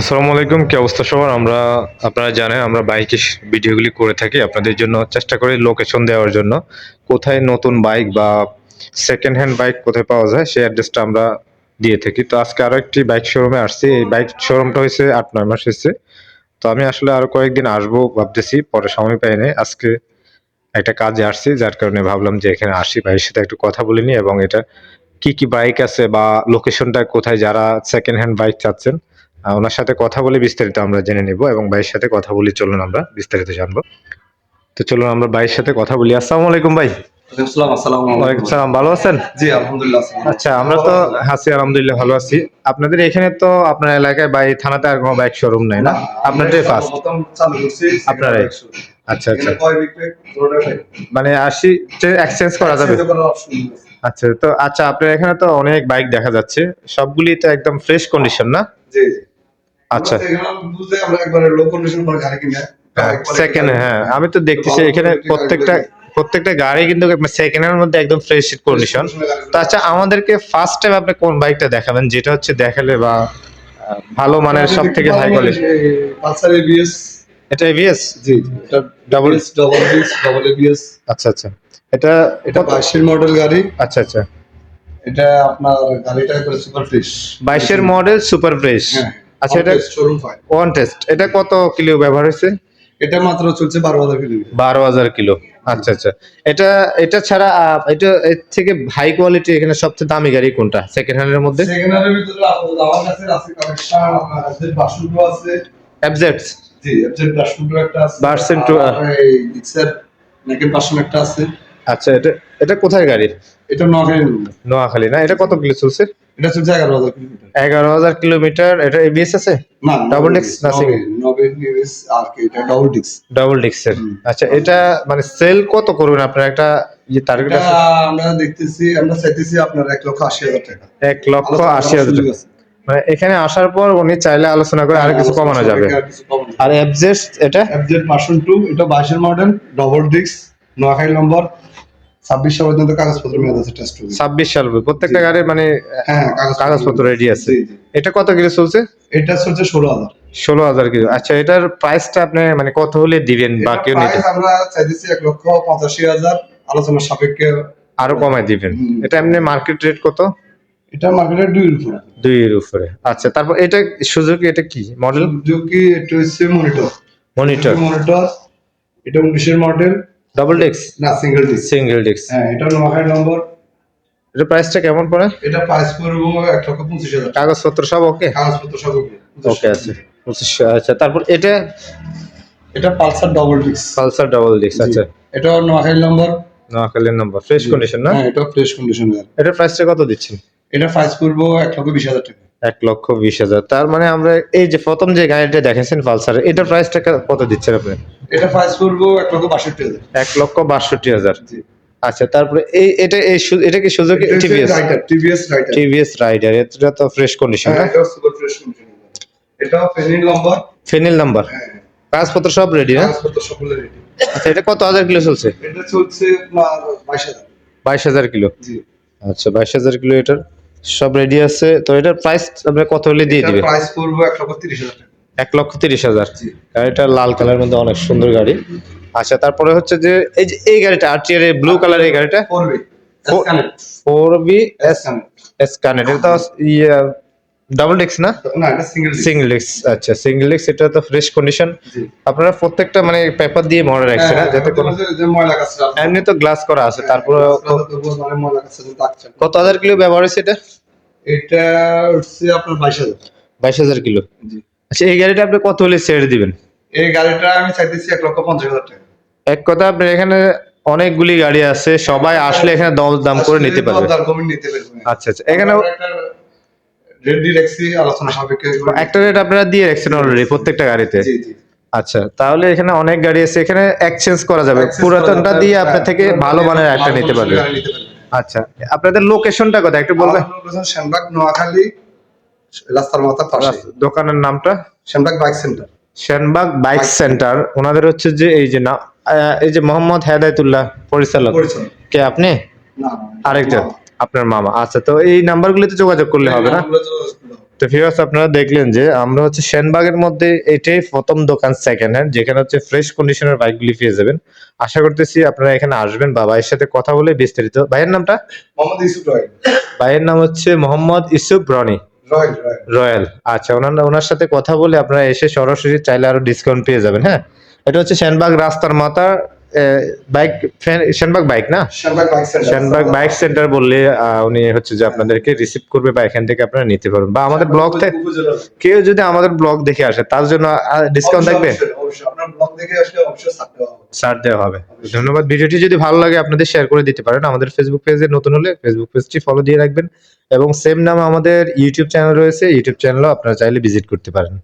আসসালামু আলাইকুম, কি অবস্থা সবার? আমরা, আপনারা জানেন, আমরা বাইকে ভিডিওগুলি করে থাকি। আপনাদের জন্য চেষ্টা করি লোকেশন দেওয়ার জন্য। কোথায় নতুন বাইক বা সেকেন্ড হ্যান্ড বাইক কোথায় পাওয়া যায়, সেই অ্যাড্রেসটা আমরা দিয়ে থাকি। তো আজকে আরও একটি বাইক শোরুমে আসছি। এই বাইক শোরুমটা হয়েছে আট, নয় মাস হয়েছে। তো আমি আসলে আরও কয়েকদিন আসব ভাবতেছি, পরে সময় পাই নাই। আজকে একটা কাজে আসছি, যার কারণে ভাবলাম যে এখানে আসি, ভাইয়ের সাথে একটু কথা বলে নিই, এবং এটা কি কি বাইক আছে বা লোকেশনটা কোথায় যারা সেকেন্ড হ্যান্ড বাইক চাচ্ছেন ওনার সাথে কথা বলে বিস্তারিত আমরা জেনে নেব এবং ভাইয়ের সাথে কথা বলি চলুন আমরা বিস্তারিত জানব। তো চলুন আমরা ভাইয়ের সাথে কথা বলি। আসসালামু আলাইকুম ভাই। ভালো আছেন? জি আলহামদুলিল্লাহ আচ্ছা আমরা তো আলহামদুলিল্লাহ ভালো আছি। আপনাদের এখানে তো আপনার এলাকায় বাই থানাতে আর কোনো বাইক শোরুম নাই না? আপনারটাই ফার্স্ট আপনারাই। আচ্ছা আচ্ছা। মানে এক্সচেঞ্জ করা যাবে? আচ্ছা তো আচ্ছা আপনার এখানে তো অনেক বাইক দেখা যাচ্ছে। সবগুলি তো একদম ফ্রেশ কন্ডিশন না? জি জি। আচ্ছা। আমরা তো এখানে বুঝলে আমরা একবারে লো কন্ডিশন করে গাড়ি কিনে সেকেন্ড হ্যাঁ আমি তো দেখতেছি এখানে প্রত্যেকটা প্রত্যেকটা গাড়ি কিন্তু সেকেন্ড এর মধ্যে একদম ফ্রেশ কন্ডিশন তো আচ্ছা আমাদেরকে ফার্স্ট টাইম আপনি কোন বাইকটা দেখাবেন? যেটা হচ্ছে দেখালে বা ভালো মানের সব থেকে হাই কোয়ালিটি পালসার এবিএস এটা এভিএস জি এটা double double disc double ABS আচ্ছা আচ্ছা। এটা এটা বাইশের মডেল গাড়ি। আচ্ছা আচ্ছা। এটা আপনার গাড়িটা সুপার ফ্রেশ বাইশের মডেল সুপার ফ্রেশ হ্যাঁ। আচ্ছা এটা শোরুম ফাইভ ওয়ান টেস্ট এটা কত কিলো ব্যবহার হয়েছে? এটা মাত্র চলছে বারো হাজার কিলোমিটার বারো হাজার কিলো। আচ্ছা আচ্ছা। এটা এটা ছাড়া এটা এর থেকে হাই কোয়ালিটি এখানে সবচেয়ে দামি গাড়ি কোনটা? সেকেন্ড হ্যান্ডের মধ্যে? সেকেন্ড হ্যান্ডের ভিতরে আমার কাছে আছে কালেকশন আছে। এফজেডস জি ভার্সন একটা আছে আর এই ডিক্সের ভার্সন একটা আছে। আচ্ছা এটা এটা কোথায় গাড়ি এটা নখাই নোয়াখালী না? এটা কত কিলো চলছে? এটা চলছে এগারো হাজার কিলোমিটার। এগারো হাজার কিলোমিটার এটা এবিএস আছে? না Double disc না single? নবে নিউজ আর কি এটা ডাবল ডিক্স ডাবল ডিক্সের আচ্ছা এটা মানে সেল কত করবেন আপনার? একটা ইয়ে টার্গেট আছে? আমরা দেখতেছি আমরা চাইতেছি আপনার এক লক্ষ আশি হাজার টাকা। এক লক্ষ আশি হাজার টাকা। মানে এখানে আসার পর উনি চাইলে আলোচনা করে আর কিছু কমানো যাবে। আর এফজেড এটা? এফজেড ভার্সন টু এটা বাইশের মডেল ডবল ডিক্স নোয়াখালী নম্বর ছাব্বিশ সাল পর্যন্ত কাগজপত্র মেয়াদ আছে টেস্ট ছাব্বিশ সাল প্রত্যেকটা গাড়ির মানে হ্যাঁ কাগজপত্র ready আছে। এটা কত কিলো চলছে? এটা চলছে ষোলো হাজার। ষোলো হাজার কিলো। আচ্ছা এটার প্রাইসটা আপনি মানে কত হলে দিবেন বা কেউ নিতে? আমরা চাইতেছি এক লক্ষ পঁচাশি হাজার। আলোচনার সাপেক্ষে আরও কমায় দিবেন। এটা এমনি মার্কেট রেট কত? এটা মার্কেটের দুই উপরে। দুইয়ের উপরে। আচ্ছা তারপর এটা সুযোগ এটা কি মডেল সুজুকি এটা হচ্ছে মনিটর মনিটর মনিটর এটা উনিশের মডেল ডাবল ডিক্স না সিঙ্গেল ডিস্ক সিঙ্গেল ডিক্স হ্যাঁ এটা নোয়াখালী নম্বর এটা প্রাইসটা কেমন পড়ে? এটা প্রাইস পড়ব এক লক্ষ পঁচিশ হাজার। কাগজপত্র সব ওকে কাগজপত্র সব ওকে ওকে আছে পঁচিশশো আচ্ছা তারপর এটা? এটা Pulsar double disc Pulsar double ডিক্স আচ্ছা। এটা নোয়াখালী নম্বর নোয়াখালীর নম্বর ফ্রেশ কন্ডিশন না? হ্যাঁ এটা ফ্রেশ কন্ডিশন এটা প্রাইসটা কত দিচ্ছেন? এটা প্রাইস পড়ব এক লক্ষ বিশ হাজার টাকা। এক লক্ষ বিশ হাজার। তার মানে আমরা এই যে প্রথম যে গাড়িটা দেখেছেন পালসার এটার প্রাইসটা কত দিচ্ছেন আপনি? এটা প্রাইস পড়ব এক লক্ষ বাষট্টি হাজার। এক লক্ষ বাষট্টি হাজার। আচ্ছা তারপরে এই এটা এই এটা কি সুযোগ TVS TVS Raider TVS Raider এটা তো ফ্রেশ কন্ডিশন হ্যাঁ এটা সুপার ফ্রেশ কন্ডিশন এটা ফেনিল নম্বর ফেনিল নাম্বার হ্যাঁ। কাগজপত্র সব রেডি না? কাগজপত্র সকলে রেডি আচ্ছা এটা কত হাজার কিলো চলছে? এটা চলছে আপনার বাইশ হাজার। বাইশ হাজার কিলো। জি। আচ্ছা বাইশ হাজার কিলো এটার? সব রেডি আছে। তো এটার প্রাইস আপনি কত হলে দিয়ে দিবেন প্রাইস পড়বে এক লক্ষ তিরিশ হাজার টাকা। এক লক্ষ তিরিশ হাজার। গাড়িটা লাল কালারের মধ্যে অনেক সুন্দর গাড়ি। আচ্ছা তারপরে হচ্ছে যে এই যে এই গাড়িটা আর এর ব্লু কালার এই গাড়িটা? Four B. এস কানেক্ট এটা ডাবল ডিক্স না? না এটা সিঙ্গেল সিঙ্গেল ডিক্স আচ্ছা সিঙ্গেল ডিক্স এটা তো ফ্রেশ কন্ডিশন আপনারা প্রত্যেকটা মানে পেপার দিয়ে মরে রাখছে না যাতে কোনো হ্যাঁ, ময়লা কাছে এমনি তো গ্লাস করা আছে তারপরে মানে কত হাজার কিলো ব্যবহার হয়েছে এটা? এটা হচ্ছে আপনার বাইশ হাজার। বাইশ হাজার কিলো? আচ্ছা এই গাড়িটা আপনি কত হলে ছেড়ে দিবেন? এই গাড়িটা আমি চাইতেছি এক লক্ষ পঞ্চাশ হাজার টাকা। এক কথা আপনার এখানে অনেকগুলি গাড়ি আছে সবাই আসলে এখানে দম দাম করে নিতে পারবে। আচ্ছা আচ্ছা এখানে রাখছি আলোচনা সাপেক্ষে একটা রেট আপনারা দিয়ে রাখছেন অলরেডি প্রত্যেকটা গাড়িতে? জি জি। আচ্ছা তাহলে এখানে অনেক গাড়ি আছে এখানে এক্সচেঞ্জ করা যাবে। পুরাতনটা দিয়ে আপনার থেকে হ্যাঁ, ভালো মানের একটা নিতে পারবে। আচ্ছা আপনাদের লোকেশনটা কোথায় একটু বলবেন? লোকেশন শ্যামবাগ নোয়াখালী রাস্তার মাথার পাশে। দোকানের নামটা? Shyambag bike centre. Shyanbag bike centre. ওনাদের হচ্ছে যে এই যে না এই যে মোহাম্মদ হেদায়তুল্লাহ পরিচালক। কে আপনি? আরেকজন। আপনার মামা। আচ্ছা তো এই নাম্বারগুলোতে যোগাযোগ করলে হবে না? তো ভিউয়ার্স আপনারা দেখলেন যে আমরা হচ্ছে সেনবাগের মধ্যে এটাই প্রথম দোকান সেকেন্ড হ্যান্ড যেখানে হচ্ছে ফ্রেশ কন্ডিশনের বাইকগুলি পেয়ে যাবেন। আশা করতেছি আপনারা এখানে আসবেন বা ভাইয়ের সাথে কথা বলে বিস্তারিত। ভাইয়ের নামটা? মোহাম্মদ ইউসুফ রয়েল ভাইয়ের নাম হচ্ছে মোহাম্মদ ইসুফ রনি। রয়্যাল। আচ্ছা ওনার ওনার সাথে কথা বলে আপনারা এসে সরাসরি চাইলে আরও ডিসকাউন্ট পেয়ে যাবেন হ্যাঁ? এটা হচ্ছে সেনবাগ রাস্তার মাথা বাইক সেনবাগ বাইক না? শাহবাগ বাইক সেন্টার বললে উনি হচ্ছে যে আপনাদেরকে রিসিভ করবে বা এখান থেকে আপনারা নিতে পারবেন। বা আমাদের ব্লগ থেকে কেউ যদি আমাদের ব্লগ দেখে আসে তার জন্য ডিসকাউন্ট থাকবে? ছাড় দেওয়া হবে। ধন্যবাদ। ভিডিওটি যদি ভালো লাগে আপনাদের শেয়ার করে দিতে পারেন। আমাদের ফেসবুক পেজে নতুন হলে ফেসবুক পেজটি ফলো দিয়ে রাখবেন। এবং সেম নামে আমাদের ইউটিউব চ্যানেল রয়েছে। ইউটিউব চ্যানেলও আপনারা চাইলে ভিজিট করতে পারেন।